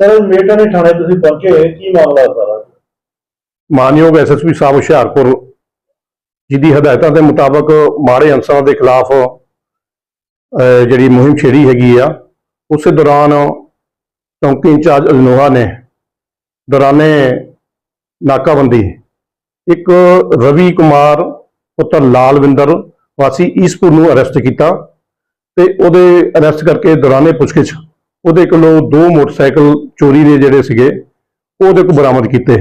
Sir Meta ਨੇ ਥਾਣੇ ਤੁਸੀਂ ਪਹੁੰਚੇ ਕੀ ਮਾਮਲਾ ਹੈ ਸਾਰਾ? ਮਾਨਯੋਗ ਐਸਐਸਪੀ ਸਾਹਿਬ ਹੁਸ਼ਿਆਰਪੁਰ ਜੀ ਦੀ ਹਦਾਇਤਾਂ ਦੇ ਮੁਤਾਬਕ ਮਾੜੇ ਅੰਸਰਾਂ ਦੇ ਖਿਲਾਫ ਜਿਹੜੀ ਮੁਹਿੰਮ ਛੇੜੀ ਹੈਗੀ ਆ, ਉਸੇ ਦੌਰਾਨ ਚੌਂਕੀ ਇੰਚਾਰਜ ਅਜਨੋਹਾ ਨੇ ਦੌਰਾਨੇ ਨਾਕਾਬੰਦੀ, ਇੱਕ ਰਵੀ ਕੁਮਾਰ ਪੁੱਤਰ ਲਾਲਵਿੰਦਰ ਵਾਸੀ ਈਸਪੁਰ ਨੂੰ ਅਰੈਸਟ ਕੀਤਾ ਤੇ ਉਹਦੇ ਅਰੈਸਟ ਕਰਕੇ ਦੌਰਾਨੇ ਪੁੱਛਗਿੱਛ ਉਹਦੇ ਕੋਲੋਂ ਦੋ ਮੋਟਰਸਾਈਕਲ ਚੋਰੀ ਦੇ ਜਿਹੜੇ ਸੀਗੇ ਉਹਦੇ ਕੋਲ ਬਰਾਮਦ ਕੀਤੇ।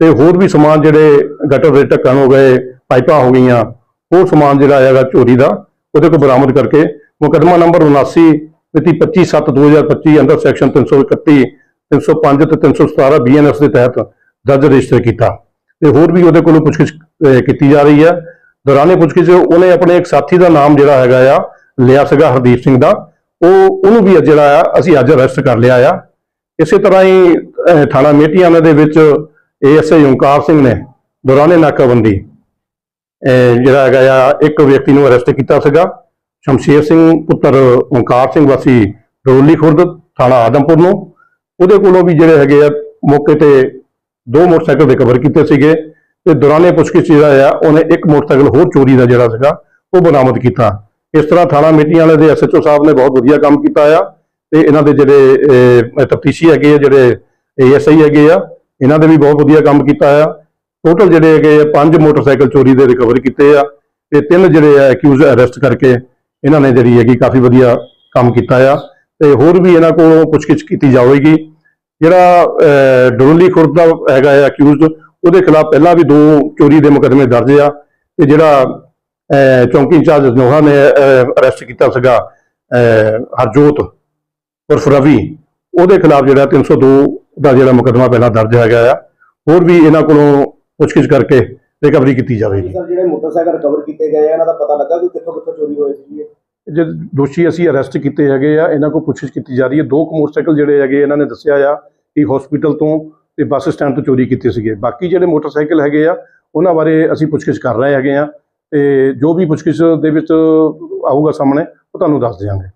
ਤੇ ਹੋਰ ਵੀ ਸਮਾਨ ਜਿਹੜੇ ਗਟਰ ਦੇ ਢੱਕਣ ਹੋ ਗਏ, ਪਾਈਪਾਂ ਹੋ ਗਈਆਂ, ਉਹ ਸਮਾਨ ਜਿਹੜਾ ਹੈਗਾ ਚੋਰੀ ਦਾ, ਉਹਦੇ ਕੋਲ ਬਰਾਮਦ ਕਰਕੇ ਮੁਕੱਦਮਾ ਨੰਬਰ 79 ਮਿਤੀ 25/7/2025 ਅੰਡਰ ਸੈਕਸ਼ਨ 331 305 ਤੇ 317 ਬੀਐਨਐਸ ਦੇ ਤਹਿਤ ਦਰਜ ਰਜਿਸਟਰ ਕੀਤਾ। ਤੇ ਹੋਰ ਵੀ ਉਹਦੇ ਕੋਲੋਂ ਪੁੱਛਗਿੱਛ ਕੀਤੀ ਜਾ ਰਹੀ ਹੈ। ਦੌਰਾਨੇ ਪੁੱਛਗਿੱਛ, ਉਹਨੇ ਆਪਣੇ ਇੱਕ ਸਾਥੀ ਦਾ ਨਾਮ ਜਿਹੜਾ ਹੈਗਾ ਆ, ਲਿਆ ਸੀਗਾ ਹਰਦੀਪ ਸਿੰਘ ਦਾ। ਉਹ, ਉਹਨੂੰ ਵੀ ਜਿਹੜਾ ਆ, ਅਸੀਂ ਅੱਜ ਅਰੈਸਟ ਕਰ ਲਿਆ ਆ। ਇਸੇ ਤਰ੍ਹਾਂ ਹੀ ਥਾਣਾ ਮੇਟੀਆਣਾ ਦੇ ਵਿੱਚ ਏਐਸਆਈ ਓਂਕਾਰ ਸਿੰਘ ਨੇ ਦੌਰਾਨੇ ਨਾਕਾਬੰਦੀ ਜਿਹੜਾ ਹੈਗਾ ਆ, ਇੱਕ ਵਿਅਕਤੀ ਨੂੰ ਅਰੈਸਟ ਕੀਤਾ ਸੀਗਾ। ਸ਼ਮਸ਼ੇਰ ਸਿੰਘ ਪੁੱਤਰ ਓਂਕਾਰ ਸਿੰਘ ਵਾਸੀ ਰੋਲੀ ਖੁਰਦ, ਥਾਣਾ ਆਦਮਪੁਰ ਨੂੰ। ਉਹਦੇ ਕੋਲੋਂ ਵੀ ਜਿਹੜੇ ਹੈਗੇ ਆ, ਮੌਕੇ ਤੇ ਦੋ ਮੋਟਰਸਾਈਕਲ ਰਿਕਵਰ ਕੀਤੇ ਸੀਗੇ ਤੇ ਦੌਰਾਨੇ ਪੁੱਛਗਿੱਛ ਜਿਹੜਾ ਆ, ਉਹਨੇ ਇੱਕ ਮੋਟਰਸਾਈਕਲ ਹੋਰ ਚੋਰੀ ਦਾ ਜਿਹੜਾ ਸੀਗਾ, ਉਹ ਬਰਾਮਦ ਕੀਤਾ। ਇਸ ਤਰ੍ਹਾਂ ਥਾਣਾ ਮਿੱਟੀਆਂ ਵਾਲੇ ਦੇ ਐਸਐਚਓ ਸਾਹਿਬ ਨੇ ਬਹੁਤ ਵਧੀਆ ਕੰਮ ਕੀਤਾ ਆ ਤੇ ਇਹਨਾਂ ਦੇ ਜਿਹੜੇ ਤਫਤੀਸ਼ੀ ਹੈਗੇ ਆ, ਜਿਹੜੇ ਏਐਸਆਈ ਹੈਗੇ ਆ, ਇਹਨਾਂ ਦੇ ਵੀ ਬਹੁਤ ਵਧੀਆ ਕੰਮ ਕੀਤਾ ਆ। ਟੋਟਲ ਜਿਹੜੇ ਹੈਗੇ ਆ, ਪੰਜ ਮੋਟਰਸਾਈਕਲ ਚੋਰੀ ਦੇ ਰਿਕਵਰ ਕੀਤੇ ਆ ਤੇ ਤਿੰਨ ਜਿਹੜੇ ਆ ਅਕਿਊਜ਼ ਅਰੈਸਟ ਕਰਕੇ ਇਹਨਾਂ ਨੇ ਜਿਹੜੀ ਹੈਗੀ ਕਾਫੀ ਵਧੀਆ ਕੰਮ ਕੀਤਾ ਆ ਤੇ ਹੋਰ ਵੀ ਇਹਨਾਂ ਕੋਲੋਂ ਪੁੱਛਗਿੱਛ ਕੀਤੀ ਜਾਵੇਗੀ। ਜਿਹੜਾ ਡਰੋਲੀ ਖੁਰਦ ਦਾ ਹੈਗਾ ਆ ਅਕਿਊਜ਼ਡ ਉਹਦੇ ਖਿਲਾਫ ਪਹਿਲਾਂ ਵੀ ਦੋ ਚੋਰੀ ਦੇ ਮੁਕੱਦਮੇ ਦਰਜ ਆ ਤੇ ਜਿਹੜਾ ਚੌਂਕੀ ਇੰਚਾਰਜ ਨੋਹਾ ਨੇ ਅਰੈਸਟ ਕੀਤਾ ਸੀਗਾ ਹਰਜੋਤ ਉਰਫ ਰਵੀ। ਉਹਦੇ ਖਿਲਾਫ ਜਿਹੜਾ 302 ਦਾ ਜਿਹੜਾ ਮੁਕੱਦਮਾ ਪਹਿਲਾਂ ਦਰਜ ਹੈਗਾ ਆ ਹੋਰ ਵੀ ਇਹਨਾਂ ਕੋਲੋਂ ਪੁੱਛਗਿੱਛ ਕਰਕੇ ਰਿਕਵਰੀ ਕੀਤੀ ਜਾਵੇਗੀ। ਸਰ ਜਿਹੜੇ ਮੋਟਰਸਾਈਕਲ ਰਿਕਵਰ ਕੀਤੇ ਗਏ ਆ ਇਹਨਾਂ ਦਾ ਪਤਾ ਲੱਗਾ ਕਿ ਕਿੱਥੋਂ ਕਿੱਥੋਂ ਚੋਰੀ ਹੋਏ ਸੀ ਜੇ? ਦੋਸ਼ੀ ਅਸੀਂ ਅਰੈਸਟ ਕੀਤੇ ਹੈਗੇ ਆ ਇਹਨਾਂ ਕੋਲ ਪੁੱਛਗਿੱਛ ਕੀਤੀ ਜਾ ਰਹੀ ਹੈ। ਦੋ ਕੁ ਮੋਟਰਸਾਈਕਲ ਜਿਹੜੇ ਹੈਗੇ ਇਹਨਾਂ ਨੇ ਦੱਸਿਆ ਆ ਕਿ ਹਸਪੀਟਲ ਤੋਂ ਤੇ ਬੱਸ ਸਟੈਂਡ ਤੋਂ ਚੋਰੀ ਕੀਤੇ ਸੀਗੇ। ਬਾਕੀ ਜਿਹੜੇ ਮੋਟਰਸਾਈਕਲ ਹੈਗੇ ਆ ਉਹਨਾਂ ਬਾਰੇ ਅਸੀਂ ਪੁੱਛਗਿੱਛ ਕਰ ਰਹੇ ਹੈਗੇ ਆ। ਤੇ ਜੋ ਵੀ ਪੁੱਛਗਿੱਛ ਦੇ ਵਿੱਚ ਆਊਗਾ ਸਾਹਮਣੇ ਉਹ ਤੁਹਾਨੂੰ ਦੱਸ ਦਿਆਂਗੇ।